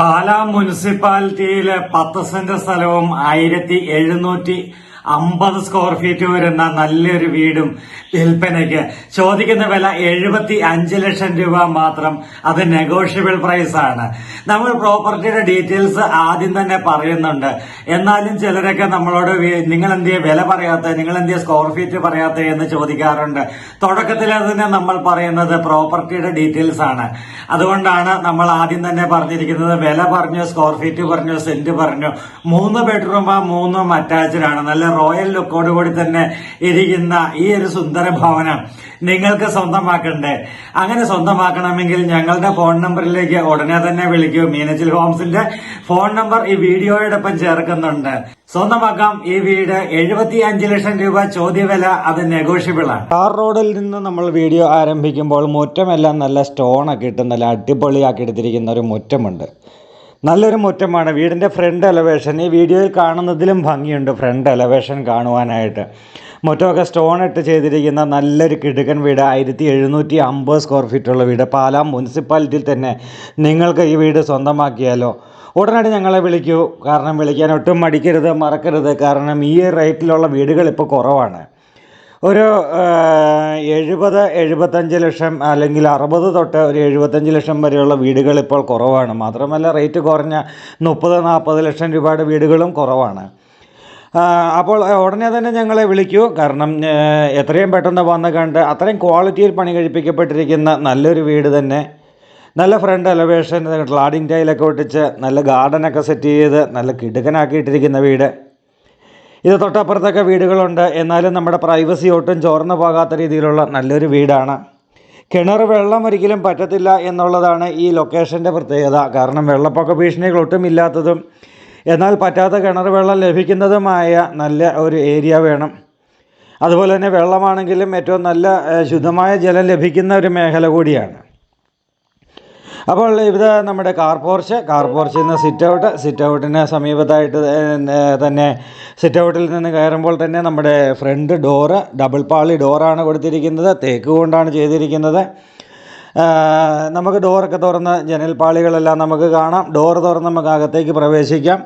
പാലാ മുനിസിപ്പാലിറ്റിയിലെ പത്ത് സെന്റ് സ്ഥലവും ആയിരത്തി എഴുന്നൂറ്റി അമ്പത് സ്ക്വയർ ഫീറ്റ് വരുന്ന നല്ലൊരു വീടും വിൽപ്പനയ്ക്ക്. ചോദിക്കുന്ന വില എഴുപത്തി അഞ്ച് ലക്ഷം രൂപ മാത്രം. അത് നെഗോഷ്യബിൾ പ്രൈസ് ആണ്. നമ്മൾ പ്രോപ്പർട്ടിയുടെ ഡീറ്റെയിൽസ് ആദ്യം തന്നെ പറയുന്നുണ്ട്. എന്നാലും ചിലരൊക്കെ നമ്മളോട് നിങ്ങൾ എന്തിയെ വില പറയാത്ത നിങ്ങൾ എന്തിയെ സ്ക്വയർ ഫീറ്റ് പറയാത്ത എന്ന് ചോദിക്കാറുണ്ട്. തുടക്കത്തിൽ തന്നെ നമ്മൾ പറയുന്നത് പ്രോപ്പർട്ടിയുടെ ഡീറ്റെയിൽസ് ആണ്. അതുകൊണ്ടാണ് നമ്മൾ ആദ്യം തന്നെ പറഞ്ഞിരിക്കുന്നത് വില പറഞ്ഞു സ്ക്വയർ ഫീറ്റ് പറഞ്ഞു സെന്റ് പറഞ്ഞു. മൂന്ന് ബെഡ്റൂം മൂന്നും അറ്റാച്ച്ഡ് ആണ്. നല്ല റോയൽ ലുക്കോട് കൂടി തന്നെ ഇരിക്കുന്ന ഈ ഒരു സുന്ദര ഭവനം നിങ്ങൾക്ക് സ്വന്തമാക്കണ്ടേ? അങ്ങനെ സ്വന്തമാക്കണമെങ്കിൽ ഞങ്ങളുടെ ഫോൺ നമ്പറിലേക്ക് ഉടനെ തന്നെ വിളിക്കൂ. മീനച്ചിൽ ഹോംസിന്റെ ഫോൺ നമ്പർ ഈ വീഡിയോയോടൊപ്പം ചേർക്കുന്നുണ്ട്. സ്വന്തമാക്കാം. ഈ വീട് എഴുപത്തി അഞ്ച് ലക്ഷം രൂപ ചോദ്യവില. അത് നെഗോഷ്യബിൾ ആണ്. ടാർ റോഡിൽ നിന്ന് നമ്മൾ വീഡിയോ ആരംഭിക്കുമ്പോൾ മുറ്റമെല്ലാം നല്ല സ്റ്റോണൊക്കെ ഇട്ട് നല്ല അടിപൊളിയാക്കി എടുത്തിരിക്കുന്ന ഒരു മുറ്റമുണ്ട്. നല്ലൊരു മുറ്റമാണ്. വീടിന്റെ ഫ്രണ്ട് എലവേഷൻ ഈ വീഡിയോയിൽ കാണുന്നതിലും ഭംഗിയുണ്ട് ഫ്രണ്ട് എലവേഷൻ കാണുവാനായിട്ട്. മുറ്റമൊക്കെ സ്റ്റോൺ ഇട്ട് ചെയ്തിരിക്കുന്ന നല്ലൊരു കിടുക്കൻ വീട്. ആയിരത്തി എഴുന്നൂറ്റി അമ്പത് സ്ക്വയർ ഫീറ്റുള്ള വീട്. പാലാ മുനിസിപ്പാലിറ്റിയിൽ തന്നെ നിങ്ങൾക്ക് ഈ വീട് സ്വന്തമാക്കിയാലോ? ഉടനടി ഞങ്ങളെ വിളിക്കൂ. കാരണം വിളിക്കാൻ ഒട്ടും മടിക്കരുത് മറക്കരുത്. കാരണം ഈ റേറ്റിലുള്ള വീടുകൾ ഇപ്പോൾ കുറവാണ്. ഒരു എഴുപത് എഴുപത്തഞ്ച് ലക്ഷം അല്ലെങ്കിൽ അറുപത് തൊട്ട് ഒരു എഴുപത്തഞ്ച് ലക്ഷം വരെയുള്ള വീടുകൾ ഇപ്പോൾ കുറവാണ്. മാത്രമല്ല റേറ്റ് കുറഞ്ഞ മുപ്പത് നാൽപ്പത് ലക്ഷം രൂപയുടെ വീടുകളും കുറവാണ്. അപ്പോൾ ഉടനെ തന്നെ ഞങ്ങളെ വിളിക്കൂ. കാരണം എത്രയും പെട്ടെന്ന് വന്ന് കണ്ട് അത്രയും ക്വാളിറ്റിയിൽ പണി കഴിപ്പിക്കപ്പെട്ടിരിക്കുന്ന നല്ലൊരു വീട് തന്നെ. നല്ല ഫ്രണ്ട് എലവേഷൻ ലാഡിങ് ടൈലൊക്കെ ഒട്ടിച്ച് നല്ല ഗാർഡനൊക്കെ സെറ്റ് ചെയ്ത് നല്ല കിടുക്കനാക്കിയിട്ടിരിക്കുന്ന വീട്. ഇത് തൊട്ടപ്പുറത്തൊക്കെ വീടുകളുണ്ട്. എന്നാലും നമ്മുടെ പ്രൈവസി ഒട്ടും ചോർന്നു പോകാത്ത രീതിയിലുള്ള നല്ലൊരു വീടാണ്. കിണർ വെള്ളം ഒരിക്കലും പറ്റത്തില്ല എന്നുള്ളതാണ് ഈ ലൊക്കേഷന്റെ പ്രത്യേകത. കാരണം വെള്ളപ്പൊക്ക ഭീഷണികൾ ഒട്ടും ഇല്ലാത്തതും എന്നാൽ പറ്റാത്ത കിണർ വെള്ളം ലഭിക്കുന്നതുമായ നല്ല ഒരു ഏരിയ വേണം. അതുപോലെ തന്നെ വെള്ളമാണെങ്കിലും ഏറ്റവും നല്ല ശുദ്ധമായ ജലം ലഭിക്കുന്ന ഒരു മേഖല കൂടിയാണ്. അപ്പോൾ ഇത് നമ്മുടെ കാർ പോർച്ച് കാർ പോർച്ചിൽ നിന്ന് സിറ്റ് ഔട്ട് സിറ്റ് ഔട്ടിന് സമീപത്തായിട്ട് തന്നെ സിറ്റ് ഔട്ടിൽ നിന്ന് കയറുമ്പോൾ തന്നെ നമ്മുടെ ഫ്രണ്ട് ഡോറ് ഡബിൾ പാളി ഡോറാണ് കൊടുത്തിരിക്കുന്നത്. തേക്ക് കൊണ്ടാണ് ചെയ്തിരിക്കുന്നത്. നമുക്ക് ഡോറൊക്കെ തുറന്ന് ജനൽ പാളികളെല്ലാം നമുക്ക് കാണാം. ഡോർ തുറന്ന് നമുക്ക് അകത്തേക്ക് പ്രവേശിക്കാം.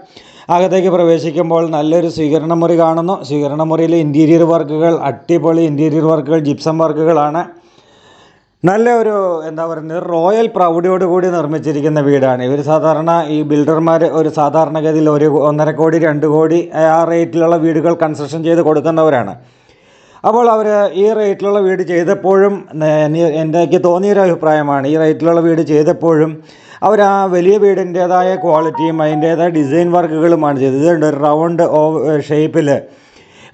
അകത്തേക്ക് പ്രവേശിക്കുമ്പോൾ നല്ലൊരു സ്വീകരണ മുറി കാണുന്നു. സ്വീകരണ മുറിയിൽ ഇന്റീരിയർ വർക്കുകൾ അടിപൊളി ഇന്റീരിയർ വർക്കുകൾ ജിപ്സം വർക്കുകളാണ് നല്ല ഒരു എന്താ പറയുന്നത് റോയൽ പ്രൗഢിയോട് കൂടി നിർമ്മിച്ചിരിക്കുന്ന വീടാണ്. ഇവർ സാധാരണ ഈ ബിൽഡർമാർ ഒരു സാധാരണഗതിയിൽ ഒരു ഒന്നര കോടി രണ്ട് കോടി ആ റേറ്റിലുള്ള വീടുകൾ കൺസ്ട്രക്ഷൻ ചെയ്ത് കൊടുക്കുന്നവരാണ്. അപ്പോൾ അവർ ഈ റേറ്റിലുള്ള വീട് ചെയ്തപ്പോഴും എനിക്ക് തോന്നിയൊരു അഭിപ്രായമാണ് ഈ റേറ്റിലുള്ള വീട് ചെയ്തപ്പോഴും അവർ ആ വലിയ വീടിന്റേതായ ക്വാളിറ്റിയും അതിന്റേതായ ഡിസൈൻ വർക്കുകളുമാണ് ചെയ്തത്. ഇതുണ്ട് ഒരു റൗണ്ട് ഓ ഷേപ്പിൽ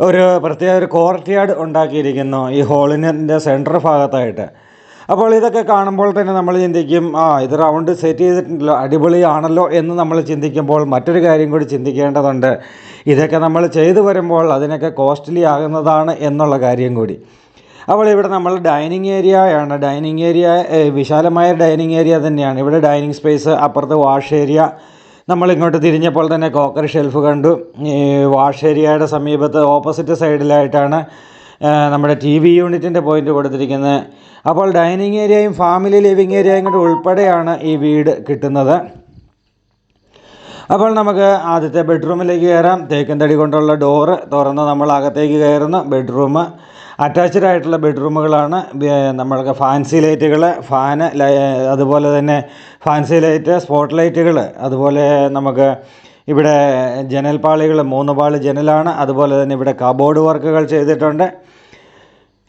ഒരു പ്രത്യേക ഒരു കോർട്ട് യാർഡ് ഉണ്ടാക്കിയിരിക്കുന്നു ഈ ഹോളിന്റെ സെന്റർ ഭാഗത്തായിട്ട്. അപ്പോൾ ഇതൊക്കെ കാണുമ്പോൾ തന്നെ നമ്മൾ ചിന്തിക്കും ആ ഇത് റൗണ്ട് സെറ്റ് ചെയ്തിട്ടുണ്ടല്ലോ അടിപൊളിയാണല്ലോ എന്ന് നമ്മൾ ചിന്തിക്കുമ്പോൾ മറ്റൊരു കാര്യം കൂടി ചിന്തിക്കേണ്ടതുണ്ട്. ഇതൊക്കെ നമ്മൾ ചെയ്തു വരുമ്പോൾ അതിനൊക്കെ കോസ്റ്റ്ലി ആകുന്നതാണ് എന്നുള്ള കാര്യം കൂടി. അപ്പോൾ ഇവിടെ നമ്മൾ ഡൈനിങ് ഏരിയ ആണ്. ഡൈനിങ് ഏരിയ വിശാലമായ ഡൈനിങ് ഏരിയ തന്നെയാണ്. ഇവിടെ ഡൈനിങ് സ്പേസ് അപ്പുറത്ത് വാഷ് ഏരിയ നമ്മൾ ഇങ്ങോട്ട് തിരിഞ്ഞപ്പോൾ തന്നെ കോക്കർ ഷെൽഫ് കണ്ടു. വാഷ് ഏരിയയുടെ സമീപത്ത് ഓപ്പോസിറ്റ് സൈഡിലായിട്ടാണ് നമ്മുടെ ടി വി യൂണിറ്റിന്റെ പോയിന്റ് കൊടുത്തിരിക്കുന്നത്. അപ്പോൾ ഡൈനിങ് ഏരിയയും ഫാമിലി ലിവിങ് ഏരിയയും കൂടെ ഉൾപ്പെടെയാണ് ഈ വീട് കിട്ടുന്നത്. അപ്പോൾ നമുക്ക് ആദ്യത്തെ ബെഡ്റൂമിലേക്ക് കയറാം. തേക്കൻ തടി കൊണ്ടുള്ള ഡോറ് തുറന്ന് നമ്മൾ അകത്തേക്ക് കയറുന്നു. ബെഡ്റൂം അറ്റാച്ച്ഡ് ആയിട്ടുള്ള ബെഡ്റൂമുകളാണ്. നമ്മൾക്ക് ഫാൻസി ലൈറ്റുകൾ ഫാന് അതുപോലെ തന്നെ ഫാൻസി ലൈറ്റ് സ്പോട്ട് ലൈറ്റുകൾ അതുപോലെ നമുക്ക് ഇവിടെ ജനൽ പാളികൾ മൂന്ന് പാളി ജനലാണ്. അതുപോലെ തന്നെ ഇവിടെ കബോർഡ് വർക്കുകൾ ചെയ്തിട്ടുണ്ട്.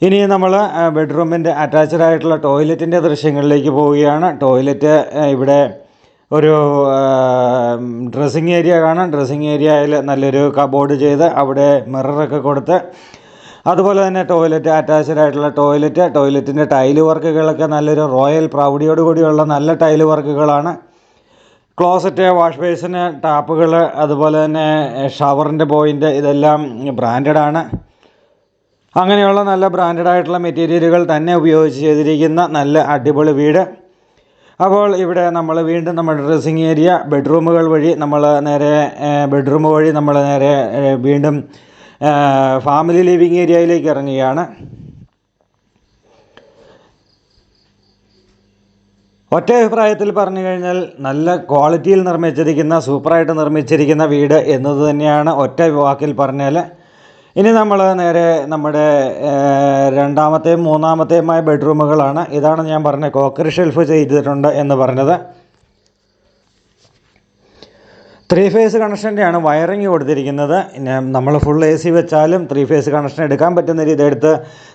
ഇനി നമ്മൾ ബെഡ്റൂമിന്റെ അറ്റാച്ച്ഡ് ആയിട്ടുള്ള ടോയ്ലറ്റിന്റെ ദൃശ്യങ്ങളിലേക്ക് പോവുകയാണ്. ടോയ്ലറ്റ് ഇവിടെ ഒരു ഡ്രസ്സിങ് ഏരിയ കാണാം. ഡ്രസ്സിങ് ഏരിയയിൽ നല്ലൊരു കബോർഡ് ചെയ്ത് അവിടെ മിററൊക്കെ കൊടുത്ത് അതുപോലെ തന്നെ ടോയ്ലറ്റ് അറ്റാച്ച്ഡ് ആയിട്ടുള്ള ടോയ്ലറ്റ് ടോയ്ലറ്റിന്റെ ടൈൽ വർക്കുകളൊക്കെ നല്ലൊരു റോയൽ പ്രൗഢിയോട് കൂടിയുള്ള നല്ല ടൈൽ വർക്കുകളാണ് ക്ലോസറ്റ് വാഷ് ബേസിന് ടാപ്പുകൾ അതുപോലെ തന്നെ ഷവറിന്റെ പോയിന്റ് ഇതെല്ലാം ബ്രാൻഡഡ് ആണ്. അങ്ങനെയുള്ള നല്ല ബ്രാൻഡഡ് ആയിട്ടുള്ള മെറ്റീരിയലുകൾ തന്നെ ഉപയോഗിച്ച് ചെയ്തിരിക്കുന്ന നല്ല അടിപൊളി വീട്. അപ്പോൾ ഇവിടെ നമ്മൾ വീണ്ടും നമ്മുടെ ഡ്രസ്സിങ് ഏരിയ ബെഡ്റൂമുകൾ വഴി നമ്മൾ നേരെ ബെഡ്റൂം വഴി നമ്മൾ നേരെ വീണ്ടും ഫാമിലി ലിവിങ് ഏരിയയിലേക്ക് ഇറങ്ങുകയാണ്. ഒറ്റ അഭിപ്രായത്തിൽ പറഞ്ഞു കഴിഞ്ഞാൽ നല്ല ക്വാളിറ്റിയിൽ നിർമ്മിച്ചിരിക്കുന്ന സൂപ്പറായിട്ട് നിർമ്മിച്ചിരിക്കുന്ന വീട് എന്നത് തന്നെയാണ് ഒറ്റ വാക്കിൽ പറഞ്ഞാൽ ഇനി നമ്മൾ നേരെ നമ്മുടെ രണ്ടാമത്തെയും മൂന്നാമത്തെയുമായ ബെഡ്റൂമുകളാണ്. ഇതാണ് ഞാൻ പറഞ്ഞ കോക്കറി ഷെൽഫ് ചെയ്തിട്ടുണ്ട് എന്ന് പറഞ്ഞത്. ത്രീ ഫേസ് കണക്ഷന്റെയാണ് വയറിങ് കൊടുത്തിരിക്കുന്നത്. നമ്മൾ ഫുൾ എ സി വെച്ചാലും ത്രീ ഫേസ് കണക്ഷൻ എടുക്കാൻ പറ്റുന്ന രീതി എടുത്ത്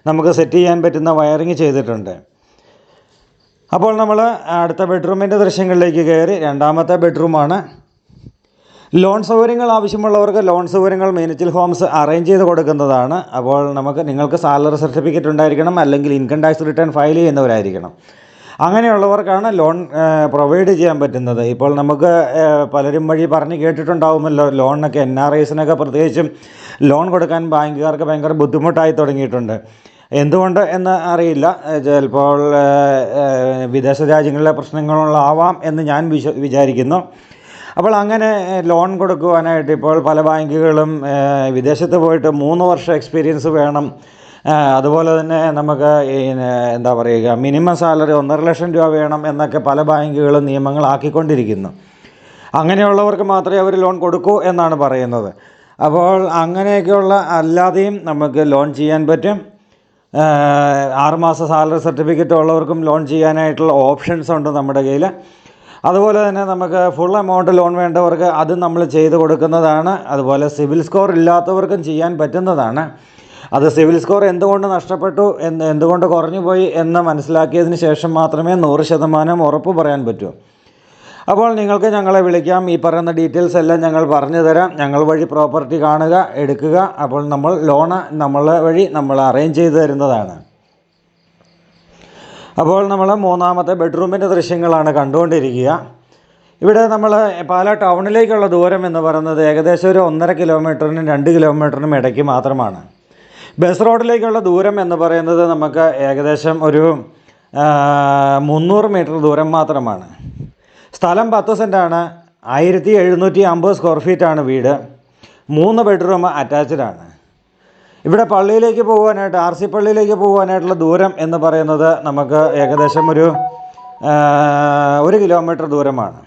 നമുക്ക് സെറ്റ് ചെയ്യാൻ പറ്റുന്ന വയറിങ് ചെയ്തിട്ടുണ്ട്. അപ്പോൾ നമ്മൾ അടുത്ത ബെഡ്റൂമിന്റെ ദൃശ്യങ്ങളിലേക്ക് കയറി. രണ്ടാമത്തെ ബെഡ്റൂമാണ്. ലോൺ സൗകര്യങ്ങൾ ആവശ്യമുള്ളവർക്ക് ലോൺ സൗകര്യങ്ങൾ മീനച്ചിൽ ഹോംസ് അറേഞ്ച് ചെയ്ത് കൊടുക്കുന്നതാണ്. അപ്പോൾ നമുക്ക് നിങ്ങൾക്ക് സാലറി സർട്ടിഫിക്കറ്റ് ഉണ്ടായിരിക്കണം അല്ലെങ്കിൽ ഇൻകം ടാക്സ് റിട്ടേൺ ഫയൽ ചെയ്യുന്നവരായിരിക്കണം. അങ്ങനെയുള്ളവർക്കാണ് ലോൺ പ്രൊവൈഡ് ചെയ്യാൻ പറ്റുന്നത്. ഇപ്പോൾ നമുക്ക് പലരും വഴി പറഞ്ഞ് കേട്ടിട്ടുണ്ടാവുമല്ലോ ലോണിനൊക്കെ എൻ ആർ ഐസിനൊക്കെ പ്രത്യേകിച്ചും ലോൺ കൊടുക്കാൻ ബാങ്കുകാർക്ക് ഭയങ്കര ബുദ്ധിമുട്ടായി തുടങ്ങിയിട്ടുണ്ട്. എന്തുകൊണ്ട് എന്ന് അറിയില്ല. ചിലപ്പോൾ വിദേശ രാജ്യങ്ങളിലെ പ്രശ്നങ്ങളാവാം എന്ന് ഞാൻ വിശ്വ വിചാരിക്കുന്നു. അപ്പോൾ അങ്ങനെ ലോൺ കൊടുക്കുവാനായിട്ട് ഇപ്പോൾ പല ബാങ്കുകളും വിദേശത്ത് പോയിട്ട് മൂന്ന് വർഷം എക്സ്പീരിയൻസ് വേണം. അതുപോലെ തന്നെ നമുക്ക് എന്താ പറയുക മിനിമം സാലറി ഒന്നര ലക്ഷം രൂപ വേണം എന്നൊക്കെ പല ബാങ്കുകളും നിയമങ്ങളാക്കിക്കൊണ്ടിരിക്കുന്നു. അങ്ങനെയുള്ളവർക്ക് മാത്രമേ അവർ ലോൺ കൊടുക്കൂ എന്നാണ് പറയുന്നത്. അപ്പോൾ അങ്ങനെയൊക്കെയുള്ള അല്ലാതെയും നമുക്ക് ലോൺ ചെയ്യാൻ പറ്റും. ആറുമാസ സാലറി സർട്ടിഫിക്കറ്റ് ഉള്ളവർക്കും ലോൺ ചെയ്യാനായിട്ടുള്ള ഓപ്ഷൻസ് ഉണ്ട് നമ്മുടെ കയ്യിൽ അതുപോലെ തന്നെ നമുക്ക് ഫുൾ എമൗണ്ട് ലോൺ വേണ്ടവർക്ക് അത് നമ്മൾ ചെയ്ത് കൊടുക്കുന്നതാണ്. അതുപോലെ സിവിൽ സ്കോർ ഇല്ലാത്തവർക്കും ചെയ്യാൻ പറ്റുന്നതാണ്. അത് സിവിൽ സ്കോർ എന്തുകൊണ്ട് നഷ്ടപ്പെട്ടു എന്ന് എന്തുകൊണ്ട് കുറഞ്ഞു പോയി എന്ന് മനസ്സിലാക്കിയതിന് ശേഷം മാത്രമേ നൂറ് ശതമാനം ഉറപ്പ് പറയാൻ പറ്റൂ. അപ്പോൾ നിങ്ങൾക്ക് ഞങ്ങളെ വിളിക്കാം. ഈ പറയുന്ന ഡീറ്റെയിൽസ് എല്ലാം ഞങ്ങൾ പറഞ്ഞു തരാം. ഞങ്ങൾ വഴി പ്രോപ്പർട്ടി കാണുക എടുക്കുക. അപ്പോൾ നമ്മൾ ലോണ് നമ്മൾ വഴി നമ്മൾ അറേഞ്ച് ചെയ്ത് തരുന്നതാണ്. അപ്പോൾ നമ്മൾ മൂന്നാമത്തെ ബെഡ്റൂമിന്റെ ദൃശ്യങ്ങളാണ് കണ്ടുകൊണ്ടിരിക്കുക. ഇവിടെ നമ്മൾ പാല ടൗണിലേക്കുള്ള ദൂരം എന്ന് പറയുന്നത് ഏകദേശം ഒരു ഒന്നര കിലോമീറ്ററിനും രണ്ട് കിലോമീറ്ററിനും ഇടയ്ക്ക് മാത്രമാണ്. ബസ് റോഡിലേക്കുള്ള ദൂരം എന്ന് പറയുന്നത് നമുക്ക് ഏകദേശം ഒരു മുന്നൂറ് മീറ്റർ ദൂരം മാത്രമാണ്. സ്ഥലം പത്ത് സെന്റാണ് ആയിരത്തി എഴുന്നൂറ്റി അമ്പത് സ്ക്വയർ ഫീറ്റാണ് വീട് മൂന്ന് ബെഡ്റൂം അറ്റാച്ച്ഡ് ആണ്. ഇവിടെ പള്ളിയിലേക്ക് പോകുവാനായിട്ട് ആർ സി പള്ളിയിലേക്ക് പോകുവാനായിട്ടുള്ള ദൂരം എന്ന് പറയുന്നത് നമുക്ക് ഏകദേശം ഒരു ഒരു കിലോമീറ്റർ ദൂരമാണ്.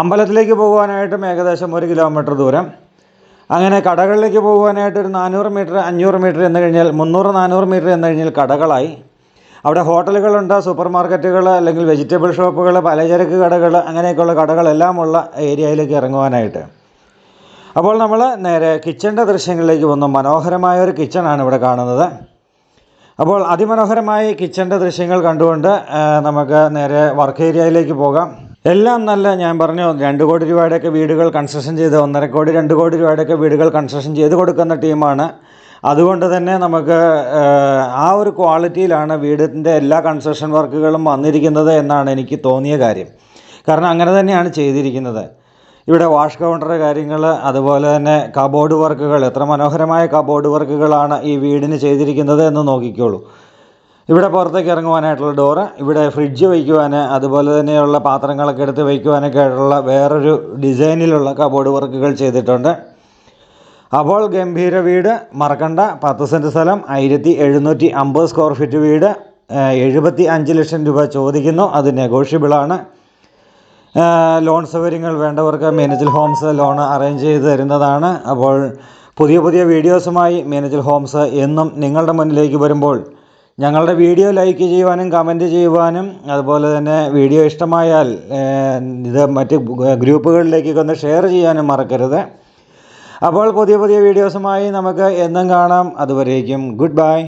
അമ്പലത്തിലേക്ക് പോകുവാനായിട്ടും ഏകദേശം ഒരു കിലോമീറ്റർ ദൂരം. അങ്ങനെ കടകളിലേക്ക് പോകുവാനായിട്ട് ഒരു നാനൂറ് മീറ്റർ അഞ്ഞൂറ് മീറ്റർ എന്ന് കഴിഞ്ഞാൽ മുന്നൂറ് നാനൂറ് മീറ്റർ എന്ന് കഴിഞ്ഞാൽ കടകളായി. അവിടെ ഹോട്ടലുകളുണ്ട് സൂപ്പർ മാർക്കറ്റുകൾ അല്ലെങ്കിൽ വെജിറ്റബിൾ ഷോപ്പുകൾ പലചരക്ക് കടകൾ അങ്ങനെയൊക്കെയുള്ള കടകളെല്ലാമുള്ള ഏരിയയിലേക്ക് ഇറങ്ങുവാനായിട്ട്. അപ്പോൾ നമ്മൾ നേരെ കിച്ചന്റെ ദൃശ്യങ്ങളിലേക്ക് വന്നു. മനോഹരമായ ഒരു കിച്ചണാണ് ഇവിടെ കാണുന്നത്. അപ്പോൾ അതിമനോഹരമായ കിച്ചന്റെ ദൃശ്യങ്ങൾ കണ്ടുകൊണ്ട് നമുക്ക് നേരെ വർക്ക് ഏരിയയിലേക്ക് പോകാം. എല്ലാം നല്ല ഞാൻ പറഞ്ഞു രണ്ട് കോടി രൂപയുടെയൊക്കെ വീടുകൾ കൺസ്ട്രക്ഷൻ ചെയ്ത് ഒന്നര കോടി രണ്ട് കോടി രൂപയുടെയൊക്കെ വീടുകൾ കൺസ്ട്രക്ഷൻ ചെയ്ത് കൊടുക്കുന്ന ടീമാണ്. അതുകൊണ്ട് തന്നെ നമുക്ക് ആ ഒരു ക്വാളിറ്റിയിലാണ് വീടിന്റെ എല്ലാ കൺസ്ട്രക്ഷൻ വർക്കുകളും വന്നിരിക്കുന്നത് എന്നാണ് എനിക്ക് തോന്നിയ കാര്യം. കാരണം അങ്ങനെ തന്നെയാണ് ചെയ്തിരിക്കുന്നത്. ഇവിടെ വാഷ് കൗണ്ടർ കാര്യങ്ങൾ അതുപോലെ തന്നെ കബോർഡ് വർക്കുകൾ എത്ര മനോഹരമായ കബോർഡ് വർക്കുകളാണ് ഈ വീടിന് ചെയ്തിരിക്കുന്നത് എന്ന് നോക്കിക്കോളൂ. ഇവിടെ പുറത്തേക്ക് ഇറങ്ങുവാനായിട്ടുള്ള ഡോറ് ഇവിടെ ഫ്രിഡ്ജ് വയ്ക്കുവാൻ അതുപോലെ തന്നെയുള്ള പാത്രങ്ങളൊക്കെ എടുത്ത് വയ്ക്കുവാനൊക്കെ ആയിട്ടുള്ള വേറൊരു ഡിസൈനിലുള്ള കബോർഡ് വർക്കുകൾ ചെയ്തിട്ടുണ്ട്. അപ്പോൾ ഗംഭീര വീട് മറക്കണ്ട. പത്ത് സെന്റ് സ്ഥലം ആയിരത്തി എഴുന്നൂറ്റി അമ്പത് സ്ക്വയർ ഫീറ്റ് വീട്. എഴുപത്തി അഞ്ച് ലക്ഷം രൂപ ചോദിക്കുന്നു. അത് നെഗോഷ്യബിളാണ് ലോൺ സൗകര്യങ്ങൾ വേണ്ടവർക്ക് മീനച്ചിൽ ഹോംസ് ലോൺ അറേഞ്ച് ചെയ്ത് തരുന്നതാണ്. അപ്പോൾ പുതിയ പുതിയ വീഡിയോസുമായി മീനച്ചിൽ ഹോംസ് എന്നും നിങ്ങളുടെ മുന്നിലേക്ക് വരുമ്പോൾ ഞങ്ങളുടെ വീഡിയോ ലൈക്ക് ചെയ്യുവാനും കമന്റ് ചെയ്യുവാനും അതുപോലെ തന്നെ വീഡിയോ ഇഷ്ടമായാൽ ഇത് മറ്റ് ഗ്രൂപ്പുകളിലേക്കൊക്കെ ഒന്ന് ഷെയർ ചെയ്യാനും മറക്കരുത്. അപ്പോൾ പുതിയ പുതിയ വീഡിയോസുമായി നമുക്ക് എന്നും കാണാം. അതുവരേക്കും ഗുഡ് ബൈ